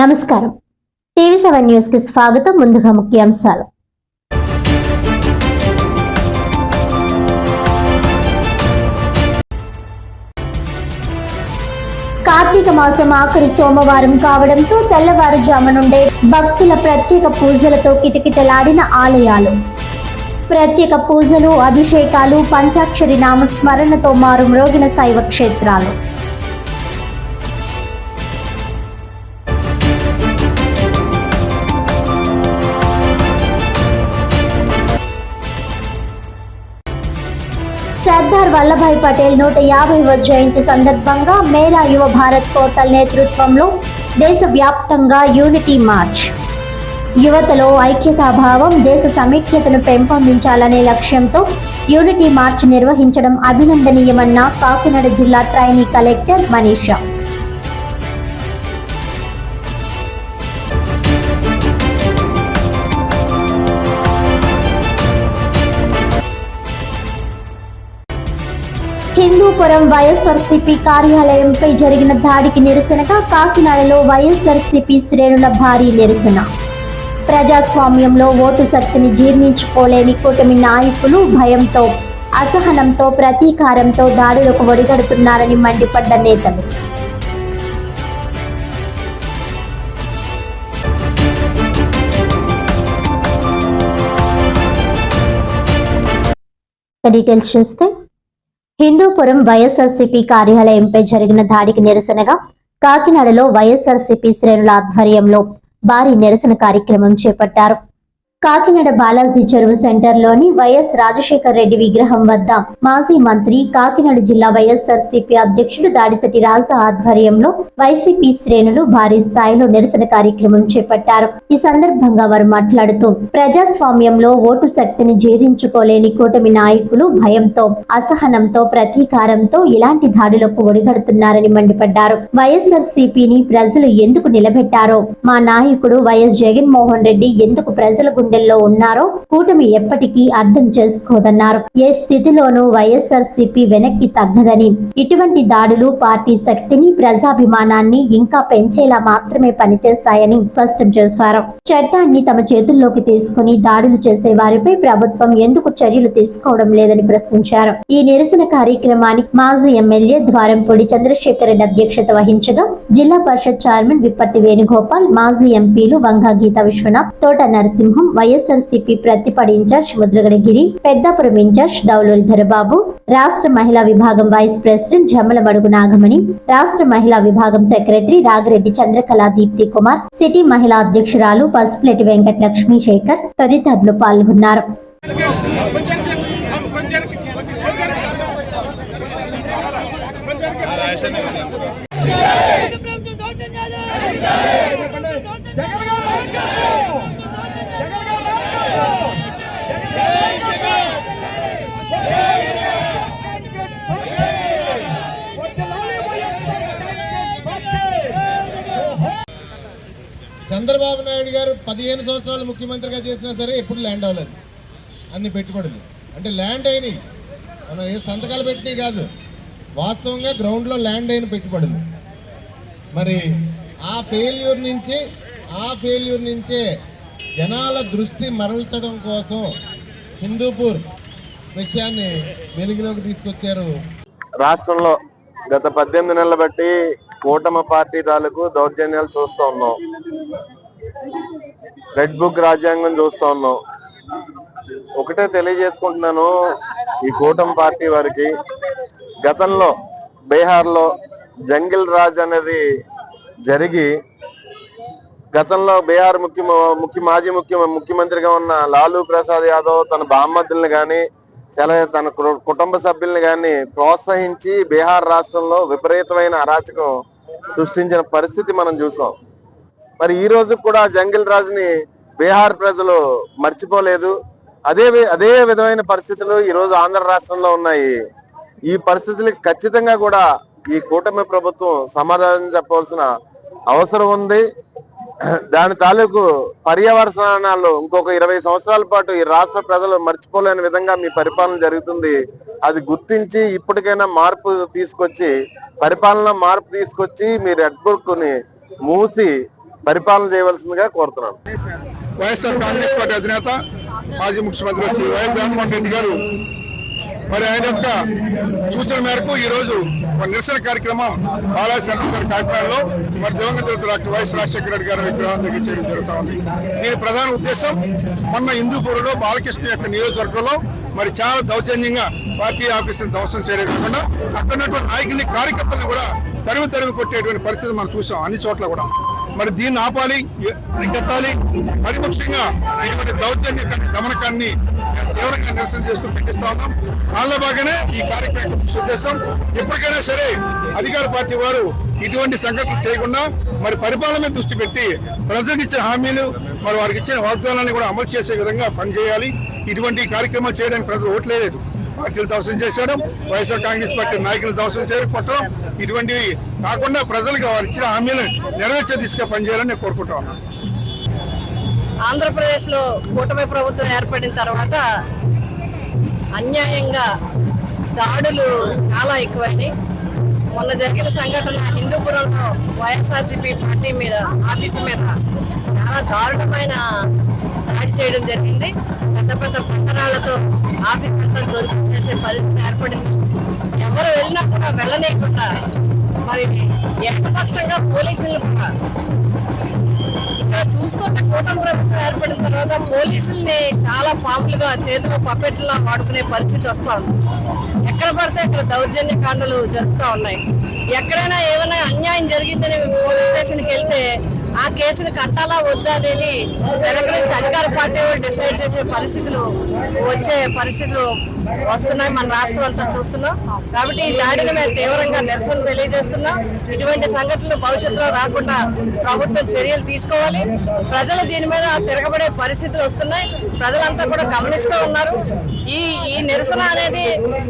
నమస్కారం. TV seven న్యూస్కి స్వాగతం. ముందుగా ముఖ్యాంశాలు. కార్తీక మాసం ఆఖరి సోమవారం కావడంతో తెల్లవారుజాము నుండే భక్తుల ప్రత్యేక పూజలతో కిటకిటలాడిన ఆలయాలు. ప్రత్యేక పూజలు అభిషేకాలు పంచాక్షరి నామ స్మరణతో మారు మ్రోగిన శైవ క్షేత్రాలు. సర్దార్ వల్లభాయ్ పటేల్ నూట యాభైవ జయంతి సందర్భంగా మేరా యువ భారత్ పోర్టల్ నేతృత్వంలో దేశవ్యాప్తంగా యూనిటీ మార్చ్. యువతలో ఐక్యతాభావం దేశ సమైక్యతను పెంపొందించాలనే లక్ష్యంతో యూనిటీ మార్చ్ నిర్వహించడం అభినందనీయమన్న కాకినాడ జిల్లా trainee collector Manisha. Hindupuram YSRCP కార్యాలయంపై జరిగిన దాడికి నిరసనగా కాకినాడలో వైఎస్ఆర్సీపీ శ్రేణుల భారీ నిరసన. ప్రజాస్వామ్యంలో ఓటు శక్తిని జీర్ణించుకోలేని కూటమి నాయకులు భయంతో అసహనంతో ప్రతీకారంతో దాడులకు ఒడిగడుతున్నారని మండిపడ్డ నేతలు. డీటెయిల్స్ చూస్తే హిందూపురం వైఎస్ఆర్సీపీ కార్యాలయంపై జరిగిన దాడికి నిరసనగా కాకినాడలో వైఎస్ఆర్సీపీ శ్రేణుల ఆధ్వర్యంలో భారీ నిరసన కార్యక్రమం చేపట్టారు. కాకినాడ బాలాజీ చెరువు సెంటర్లోని వైఎస్ రాజశేఖర్ రెడ్డి విగ్రహం వద్ద మాజీ మంత్రి కాకినాడ జిల్లా వైఎస్ఆర్సీపీ అధ్యక్షుడు దాడిశెట్టి రాజా ఆధ్వర్యంలో వైసీపీ శ్రేణులు భారీ స్థాయిలో నిరసన కార్యక్రమం చేపట్టారు. ఈ సందర్భంగా వారు మాట్లాడుతూ ప్రజాస్వామ్యంలో ఓటు శక్తిని జీర్ణించుకోలేని కూటమి నాయకులు భయంతో అసహనంతో ప్రతీకారంతో ఇలాంటి దాడులకు ఒడిగడుతున్నారని మండిపడ్డారు. వైఎస్ఆర్ సిపిని ప్రజలు ఎందుకు నిలబెట్టారో మా నాయకుడు వైఎస్ జగన్మోహన్ రెడ్డి ఎందుకు ప్రజలకు గుండెల్లో ఉన్నారో కూటమి ఎప్పటికీ అర్థం చేసుకోదన్నారు. ఏ స్థితిలోనూ వైఎస్ఆర్ సిపి వెనక్కి తగ్గదని ఇటువంటి దాడులు పార్టీ శక్తిని ప్రజాభిమానాన్ని ఇంకా పెంచేలా మాత్రమే పనిచేస్తాయని స్పష్టం చేశారు. చట్టాన్ని తమ చేతుల్లోకి తీసుకుని దాడులు చేసే వారిపై ప్రభుత్వం ఎందుకు చర్యలు తీసుకోవడం లేదని ప్రశ్నించారు. ఈ నిరసన కార్యక్రమానికి మాజీ ఎమ్మెల్యే ద్వారంపూడి చంద్రశేఖర్ రెడ్డి అధ్యక్షత వహించగా జిల్లా పరిషత్ చైర్మన్ విప్పట్టి వేణుగోపాల్ మాజీ ఎంపీలు Vanga Geetha Viswanath Thota Narasimham YSR CP Prathipadu incharge Mudragadagiri Peddapuram incharge Dauluri Dharababu రాష్ట్ర మహిళా విభాగం వైస్ ప్రెసిడెంట్ జమ్మలమడుగు నాగమణి రాష్ట్ర మహిళా విభాగం సెక్రటరీ రాగిరెడ్డి చంద్రకళ దీప్తి కుమార్ సిటీ మహిళా అధ్యక్షురాలు పసుపులెటి వెంకట లక్ష్మీ శేఖర్ తదితరులు పాల్గొన్నారు ప్రభుత్వం దౌర్జన్యాలు జగన్ గారు జగన్ చంద్రబాబు నాయుడు గారు పదిహేను సంవత్సరాలు ముఖ్యమంత్రిగా చేసినా సరే ఎప్పుడు ల్యాండ్ అవ్వలేదు. అన్ని పెట్టుబడులు. అంటే ల్యాండ్ అయినాయి. మనం ఏ సంతకాలు పెట్టినాయి కాదు. వాస్తవంగా గ్రౌండ్లో ల్యాండ్ అయిన పెట్టుబడులు. మరి ఆ ఫెయిల్యూర్ నుంచి ఆ ఫెయిల్యూర్ నుంచే జనాల దృష్టి మరల్చడం కోసం హిందూపూర్ విషయాన్ని వెలుగులోకి తీసుకొచ్చారు. రాష్ట్రంలో గత పద్దెనిమిది నెలల బట్టి కూటమి పార్టీ తాలూకు దౌర్జన్యాలు చూస్తూ ఉన్నాం. రెడ్ బుక్ రాజ్యాంగం చూస్తూ ఉన్నాం. ఒకటే తెలియజేసుకుంటున్నాను ఈ కూటమి పార్టీ వారికి. గతంలో బీహార్లో జంగిల్ రాజ్ అనేది జరిగి గతంలో బీహార్ ముఖ్య ముఖ్య మాజీ ముఖ్య ముఖ్యమంత్రిగా ఉన్న లాలూ ప్రసాద్ యాదవ్ తన బామ్మద్దుల్ని కానీ అలాగే తన కుటుంబ సభ్యుల్ని కానీ ప్రోత్సహించి బీహార్ రాష్ట్రంలో విపరీతమైన అరాచకం సృష్టించిన పరిస్థితి మనం చూసాం. మరి ఈ రోజు కూడా జంగిల్ రాజుని బీహార్ ప్రజలు మర్చిపోలేదు. అదే వి- అదే విధమైన పరిస్థితులు ఈ రోజు ఆంధ్ర రాష్ట్రంలో ఉన్నాయి. ఈ పరిస్థితులకి ఖచ్చితంగా కూడా ఈ కూటమి ప్రభుత్వం సమాధానం చెప్పవలసిన అవసరం ఉంది. దాని తాలూకు పర్యావరణాలు ఇంకొక ఇరవై సంవత్సరాల పాటు ఈ రాష్ట్ర ప్రజలు మర్చిపోలేని విధంగా మీ పరిపాలన జరుగుతుంది. అది గుర్తించి ఇప్పటికైనా మార్పు తీసుకొచ్చి పరిపాలన మార్పు తీసుకొచ్చి మీ రెడ్ బుక్ని మూసి పరిపాలన చేయవలసిందిగా కోరుతున్నాను. వైఎస్ఆర్ కాంగ్రెస్ పార్టీ అధినేత మాజీ ముఖ్యమంత్రి శ్రీ వైఎస్ జగన్మోహన్ రెడ్డి గారు మరి ఆయన యొక్క సూచన మేరకు ఈ రోజు ఒక నిరసన కార్యక్రమం బాలాజీ సెంటర్ కాకినాడలో మరి దివంగత డాక్టర్ వైఎస్ రాజశేఖర రెడ్డి గారి విగ్రహం దగ్గర చేయడం జరుగుతూ ఉంది. దీని ప్రధాన ఉద్దేశం మొన్న హిందూపూర్లో బాలకృష్ణ యొక్క నియోజకవర్గంలో మరి చాలా దౌర్జన్యంగా పార్టీ ఆఫీసును ధ్వంసం చేయడం కాకుండా అక్కడ ఉన్నటువంటి నాయకుల్ని కార్యకర్తలను కూడా తరిమి తరిమి కొట్టేటువంటి పరిస్థితి మనం చూసాం అన్ని చోట్ల కూడా. మరి దీన్ని ఆపాలి అరికట్టాలి మరి ముఖ్యంగా ఇటువంటి దౌర్జన్య దమనకాన్ని తీవ్రంగా నిరసన చేస్తూ ప్రకటిస్తా ఉన్నాం. దానిలో భాగంగానే ఈ కార్యక్రమం ఉద్దేశం. ఎప్పటికైనా సరే అధికార పార్టీ వారు ఇటువంటి సంఘటనలు చేయకుండా మరి పరిపాలన మీద దృష్టి పెట్టి ప్రజలకు ఇచ్చిన హామీలు మరి వారికి ఇచ్చిన వాగ్దానాన్ని కూడా అమలు చేసే విధంగా పనిచేయాలి. ఇటువంటి కార్యక్రమాలు చేయడానికి ప్రజలు ఓట్లేదు పార్టీలు దోషం చేశాడం వైఎస్ఆర్ కాంగ్రెస్ పార్టీ నాయకులు దోషం చేయడం కొట్టడం ఇటువంటివి కాకుండా ప్రజలకు వారు ఇచ్చిన హామీలను నెరవేర్చే దిశగా పనిచేయాలని నేను కోరుకుంటా ఉన్నాను. ఆంధ్రప్రదేశ్లో కూటమి ప్రభుత్వం ఏర్పడిన తర్వాత అన్యాయంగా దాడులు చాలా ఎక్కువైనాయి. మొన్న జరిగిన సంఘటన హిందూపురంలో వైఎస్ఆర్సీపీ పార్టీ మీద ఆఫీస్ మీద చాలా దారుణమైన దాడి చేయడం జరిగింది. పెద్ద పెద్ద పట్టణాలతో ఆఫీస్ అంతా ధ్వంసం చేసే పరిస్థితి ఏర్పడింది. ఎవరు వెళ్ళినా కూడా వెళ్ళలేకుండా మరి ఏకపక్షంగా పోలీసులు ఇక్కడ చూస్తుంటే కూటమి ప్రభుత్వం ఏర్పడిన తర్వాత పోలీసుల్ని చాలా పాములుగా చేతిలో పప్పెట్లా వాడుకునే పరిస్థితి వస్తా ఉంది. ఎక్కడ పడితే అక్కడ దౌర్జన్య కాండలు జరుగుతూ ఉన్నాయి. ఎక్కడైనా ఏమైనా అన్యాయం జరిగిందని పోలీస్ స్టేషన్కి వెళ్తే ఆ కేసుని కట్టాలా వద్దా అనేది వెనక నుంచి అధికార పార్టీ వాళ్ళు డిసైడ్ చేసే పరిస్థితులు వచ్చే పరిస్థితులు వస్తున్నాయి మన రాష్ట్రం అంతా చూస్తున్నాం. కాబట్టి ఈ దాడిని మేము తీవ్రంగా నిరసన తెలియజేస్తున్నాం. ఇటువంటి సంఘటనలు భవిష్యత్తులో రాకుండా ప్రభుత్వం చర్యలు తీసుకోవాలి. ప్రజలు దీని మీద తిరగబడే పరిస్థితులు వస్తున్నాయి. ప్రజలంతా కూడా గమనిస్తూ ఉన్నారు. ఈ ఈ నిరసన అనేది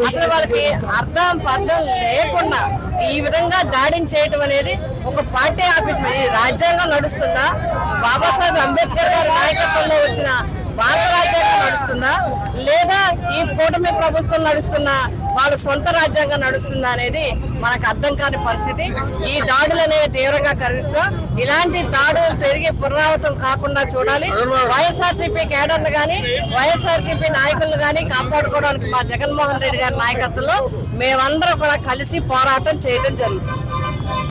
అసలు వాళ్ళకి అర్థం పర్థం లేకుండా ఈ విధంగా దాడిని చేయటం అనేది ఒక పార్టీ ఆఫీస్ రాజ్యాంగం నడుస్తుందా బాబాసాహెబ్ అంబేద్కర్ గారి నాయకత్వంలో వచ్చిన భారత రాజ్యాంగం నడుస్తుందా? లేదా ఈ కూటమి ప్రభుత్వం నడుస్తున్న వాళ్ళ సొంత రాజ్యాంగం నడుస్తుందా అనేది మనకు అర్థం కాని పరిస్థితి. ఈ దాడులు అనేవి తీవ్రంగా కరిగిస్తాం ఇలాంటి దాడులు తిరిగి పునరావృతం కాకుండా చూడాలి. వైఎస్ఆర్సీపీ కేడర్లు కానీ వైఎస్ఆర్సీపీ నాయకులు కానీ కాపాడుకోవడానికి మా జగన్మోహన్ రెడ్డి గారి నాయకత్వంలో మేమందరం కూడా కలిసి పోరాటం చేయడం జరుగుతుంది.